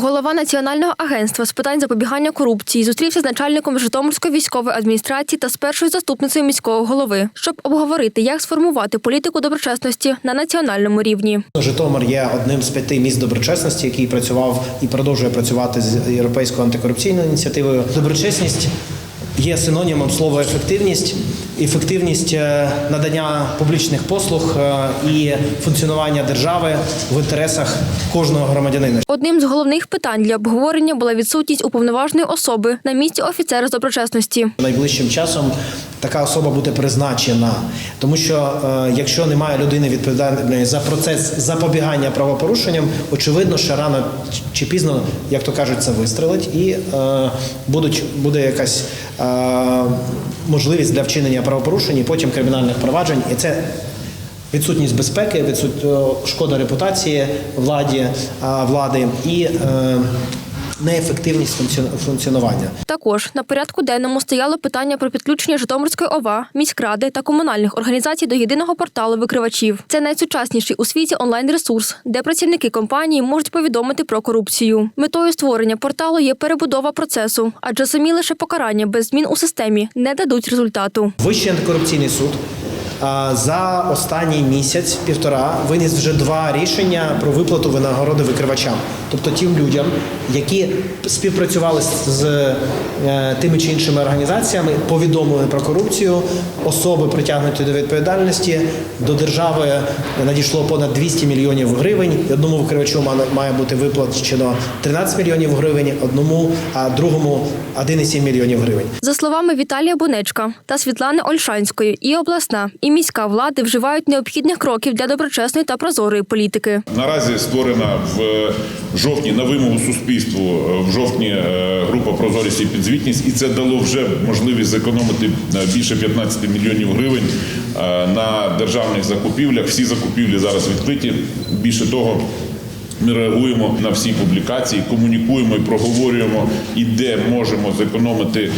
Голова Національного агентства з питань запобігання корупції зустрівся з начальником Житомирської військової адміністрації та з першою заступницею міського голови, щоб обговорити, як сформувати політику доброчесності на національному рівні. Житомир є одним з п'яти міст доброчесності, який працював і продовжує працювати з європейською антикорупційною ініціативою. Доброчесність є синонімом слова ефективність, ефективність е, надання публічних послуг е, і функціонування держави в інтересах кожного громадянина. Одним з головних питань для обговорення була відсутність уповноваженої особи на місці офіцера з доброчесності. Найближчим часом така особа буде призначена, тому що е, якщо немає людини відповідальної за процес запобігання правопорушенням, очевидно, що рано чи пізно, як то кажуть, це вистрелить, і будуть буде якась можливість для вчинення правопорушень і потім кримінальних проваджень, і це. Відсутність безпеки, відсут... е, шкода репутації владі, влади і е, неефективність функціон- функціонування. Також на порядку денному стояло питання про підключення Житомирської ОВА, міськради та комунальних організацій до єдиного порталу викривачів. Це найсучасніший у світі онлайн-ресурс, де працівники компанії можуть повідомити про корупцію. Метою створення порталу є перебудова процесу, адже самі лише покарання без змін у системі не дадуть результату. Вищий антикорупційний суд за останній місяць півтора виніс вже два рішення про виплату винагороди викривачам, тобто тим людям, які співпрацювали з, е, тими чи іншими організаціями, повідомили про корупцію, особи притягнуті до відповідальності. До держави надійшло понад 200 мільйонів гривень. Одному викривачу має бути виплачено 13 мільйонів гривень, одному, а другому 1,7 мільйонів гривень. За словами Віталія Бунечка та Світлани Ольшанської, і обласна, і міська влади вживають необхідних кроків для доброчесної та прозорої політики. Наразі створена в жовтні на вимогу суспільству е, в жовтні е, група прозорість і підзвітність, і це дало вже можливість зекономити е, більше 15 мільйонів гривень е, на державних закупівлях. Всі закупівлі зараз відкриті. Більше того. Ми реагуємо на всі публікації, комунікуємо і проговорюємо, і де можемо зекономити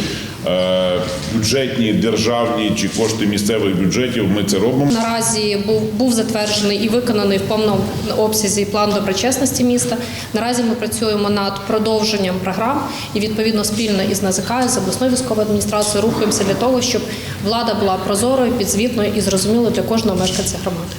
е, бюджетні, державні чи кошти місцевих бюджетів. Ми це робимо. Наразі був був затверджений і виконаний в повному обсязі план доброчесності міста. Наразі ми працюємо над продовженням програм і відповідно спільно із НАЗК, з обласною військовою адміністрацією рухаємося для того, щоб влада була прозорою, підзвітною і зрозумілою для кожного мешканця громади.